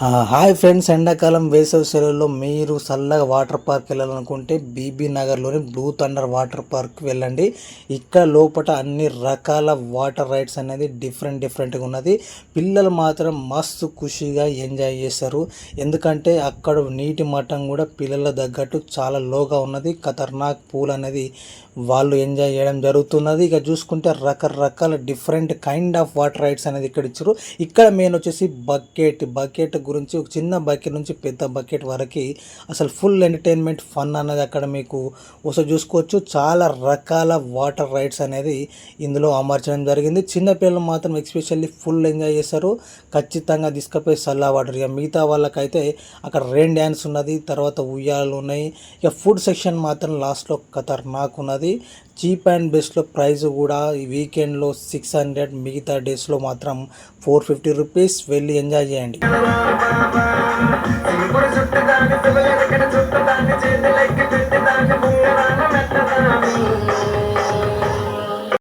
Hi friends ఎండాకాలం వేసవి సెలవుల్లో మీరు చల్లగా వాటర్ పార్క్ వెళ్ళాలనుకుంటే బీబీ నగర్లోని బ్లూ థండర్ వాటర్ పార్క్ వెళ్ళండి. ఇక్కడ లోపల అన్ని రకాల వాటర్ రైడ్స్ అనేది డిఫరెంట్ డిఫరెంట్గా ఉన్నది. పిల్లలు మాత్రం మస్తు ఖుషిగా ఎంజాయ్ చేస్తారు. ఎందుకంటే అక్కడ నీటి మట్టం కూడా పిల్లల తగ్గట్టు చాలా లోగా ఉన్నది. ఖతర్నాక్ పూల్ అనేది వాళ్ళు ఎంజాయ్ చేయడం జరుగుతున్నది. ఇక చూసుకుంటే రకరకాల different kind of water rides అనేది ఇక్కడ ఇచ్చారు. ఇక్కడ మెయిన్ వచ్చేసి బకెట్. బకెట్ గురించి ఒక చిన్న బకెట్ నుంచి పెద్ద బకెట్ వరకు అసలు ఫుల్ ఎంటర్టైన్మెంట్ ఫన్ అనేది అక్కడ మీకు ఒకసారి చూసుకోవచ్చు. చాలా రకాల వాటర్ రైడ్స్ అనేది ఇందులో అమర్చడం జరిగింది. చిన్నపిల్లలు మాత్రం ఎక్స్పెషల్లీ ఫుల్ ఎంజాయ్ చేస్తారు. ఖచ్చితంగా తీసుకపోయి సల్లా వాటర్. ఇక మిగతా వాళ్ళకైతే అక్కడ రెయిన్ డ్యాన్స్ ఉన్నది తర్వాత ఉయ్యాలు ఉన్నాయి. ఇక ఫుడ్ సెక్షన్ మాత్రం లాస్ట్లో ఖతర్నాక్ ఉన్నది. చీప్ అండ్ బెస్ట్లో ప్రైస్ కూడా ఈ వీకెండ్లో సిక్స్ హండ్రెడ్ మిగతా డేస్లో మాత్రం ఫోర్ ఫిఫ్టీ రూపీస్. వెళ్ళి ఎంజాయ్ చేయండి. Bye.